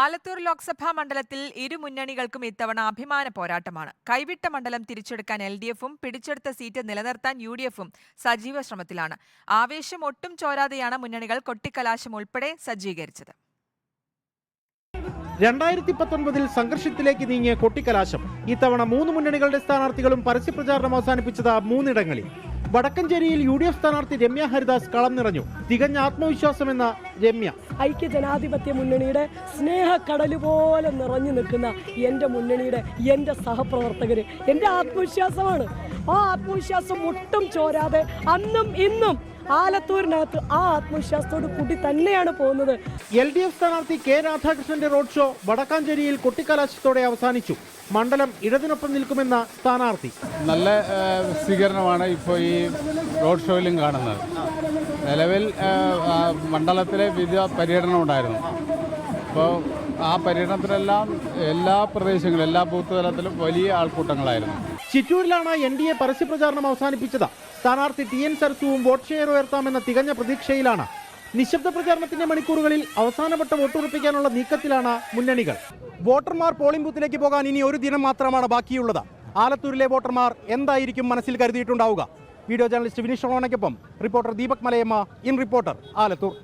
ആലത്തൂർ ലോക്സഭാ മണ്ഡലത്തിൽ ഇരു മുന്നണികൾക്കും ഇത്തവണ അഭിമാന പോരാട്ടമാണ്. കൈവിട്ട മണ്ഡലം തിരിച്ചെടുക്കാൻ എൽ ഡി എഫും പിടിച്ചെടുത്ത സീറ്റ് നിലനിർത്താൻ യു ഡി എഫും സജീവ ശ്രമത്തിലാണ്. ആവേശം ഒട്ടും ചോരാതെയാണ് മുന്നണികൾ കൊട്ടിക്കലാശം ഉൾപ്പെടെ സജ്ജീകരിച്ചത്. രണ്ടായിരത്തി പത്തൊൻപതിൽ സംഘർഷത്തിലേക്ക് നീങ്ങിയ കൊട്ടിക്കലാശം ഇത്തവണ മൂന്ന് മുന്നണികളുടെ സ്ഥാനാർത്ഥികളും പരസ്യപ്രചാരണം അവസാനിപ്പിച്ചത് മൂന്നിടങ്ങളിൽ. വടക്കഞ്ചേരിയിൽ യു ഡി എഫ് സ്ഥാനാർത്ഥി രമ്യ ഹരിദാസ് കളം നിറഞ്ഞു. തികഞ്ഞ ആത്മവിശ്വാസമെന്ന രമ്യ. ഐക്യ ജനാധിപത്യ മുന്നണിയുടെ സ്നേഹക്കടൽ പോലെ നിറഞ്ഞു നിൽക്കുന്ന എന്റെ മുന്നണിയുടെ എന്റെ സഹപ്രവർത്തകര് എന്റെ ആത്മവിശ്വാസമാണ്. ആ ആത്മവിശ്വാസം ഒട്ടും ചോരാതെ അന്നും ഇന്നും ആലത്തൂരിനകത്ത് ആ ആത്മവിശ്വാസത്തോട് കൂടി തന്നെയാണ് പോകുന്നത്. എൽ ഡി എഫ് സ്ഥാനാർത്ഥി കെ രാധാകൃഷ്ണന്റെ റോഡ് ഷോ വടക്കാഞ്ചേരിയിൽ കൊട്ടിക്കലാശത്തോടെ അവസാനിച്ചു. മണ്ഡലം ഇടതിനൊപ്പം നിൽക്കുമെന്ന സ്ഥാനാർത്ഥി. നല്ല സ്വീകരണമാണ് ഇപ്പോൾ ഈ റോഡ് ഷോയിലും കാണുന്നത്. നിലവിൽ മണ്ഡലത്തിലെ വിവിധ പര്യടനം ഉണ്ടായിരുന്നു. അപ്പോൾ ആ പര്യടനത്തിലെല്ലാം എല്ലാ പ്രദേശങ്ങളിലും എല്ലാ ബൂത്ത് തലത്തിലും വലിയ ആൾക്കൂട്ടങ്ങളായിരുന്നു. ചിറ്റൂരിലാണ് എൻ ഡി എ പരസ്യപ്രചാരണം അവസാനിപ്പിച്ചത്. സ്ഥാനാർത്ഥി ടി എൻ സരസുവും വോട്ട് ഷെയർ ഉയർത്താമെന്ന തികഞ്ഞ പ്രതീക്ഷയിലാണ്. നിശബ്ദ പ്രചാരണത്തിന്റെ മണിക്കൂറുകളിൽ അവസാനവട്ട വോട്ടുറപ്പിക്കാനുള്ള നീക്കത്തിലാണ് മുന്നണികൾ. വോട്ടർമാർ പോളിംഗ് ബൂത്തിലേക്ക് പോകാൻ ഇനി ഒരു ദിനം മാത്രമാണ് ബാക്കിയുള്ളത്. ആലത്തൂരിലെ വോട്ടർമാർ എന്തായിരിക്കും മനസ്സിൽ കരുതിയിട്ടുണ്ടാവുക? Video journalist Vineesh റോണയ്ക്കൊപ്പം reporter Deepak Malayamma in reporter Alathur.